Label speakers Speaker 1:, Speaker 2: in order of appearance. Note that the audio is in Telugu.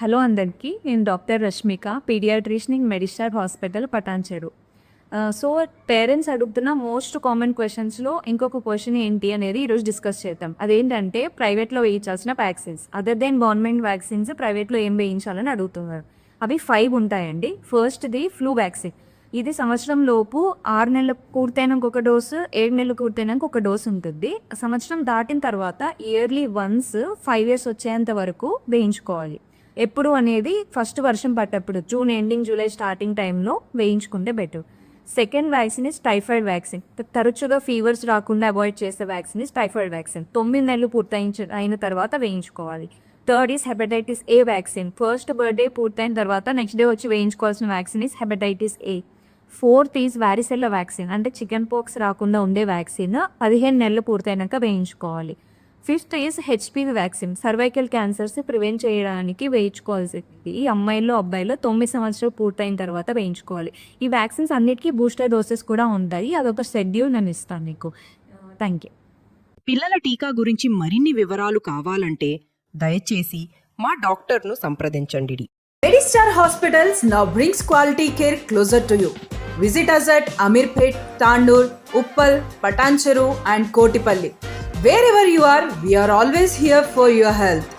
Speaker 1: హలో అందరికీ నేను doctor Rashmika paediatrician in Medistar hospital Patancheru. So parents అడుగుతున్న మోస్ట్ కామన్ క్వశ్చన్స్లో ఇంకొక క్వశ్చన్ ఏంటి అనేది ఈరోజు డిస్కస్ చేద్దాం. అదేంటంటే ప్రైవేట్లో వేయించాల్సిన vaccines. Other then government vaccines ప్రైవేట్లో ఏం వేయించాలని అడుగుతున్నారు. అవి ఫైవ్ ఉంటాయండి. ఫస్ట్ది ఫ్లూ వ్యాక్సిన్. ఇది సంవత్సరం లోపు ఆరు నెలలు పూర్తయినాక ఒక డోసు ఏడు నెలలు పూర్తయినాక ఒక డోసు ఉంటుంది. సంవత్సరం దాటిన తర్వాత ఇయర్లీ వన్స్ ఫైవ్ ఇయర్స్ వచ్చేంత వరకు వేయించుకోవాలి. ఎప్పుడు అనేది ఫస్ట్ వర్షం పడ్డప్పుడు జూన్ ఎండింగ్ జూలై స్టార్టింగ్ టైంలో వేయించుకుంటే better. Second vaccine is typhoid vaccine. తరచుగా ఫీవర్స్ రాకుండా అవాయిడ్ చేసే వ్యాక్సిన్ ఇస్ టైఫాయిడ్ వ్యాక్సిన్. తొమ్మిది నెలలు పూర్తయించ అయిన తర్వాత వేయించుకోవాలి. Third is hepatitis A vaccine. First birthday పూర్తయిన తర్వాత నెక్స్ట్ డే వచ్చి వేయించుకోవాల్సిన vaccine is hepatitis A. Fourth is varicella vaccine. అంటే చికెన్ పాక్స్ రాకుండా ఉండే వ్యాక్సిన్ పదిహేను నెలలు పూర్తయినాక వేయించుకోవాలి. Fifth is HPV vaccine cervical cancers prevent చేయడానికి వేయించుకోవాల్సింది. ఈ అమ్మాయిల్లో అబ్బాయిలో తొమ్మిది సంవత్సరాలు పూర్తయిన తర్వాత వేయించుకోవాలి. ఈ వ్యాక్సిన్స్ అన్నిటికీ బూస్టర్ డోసెస్ కూడా ఉంటాయి. అదొక షెడ్యూల్ నేను ఇస్తాను నీకు. Thank you.
Speaker 2: పిల్లల టీకా గురించి మరిన్ని వివరాలు కావాలంటే దయచేసి మా డాక్టర్ను సంప్రదించండి.
Speaker 3: Medistar Hospitals now brings quality care closer to you. Visit us at Amirpet, Tandur, Uppal, Patancheru and Kotipalli. Wherever you are, we are always here for your health.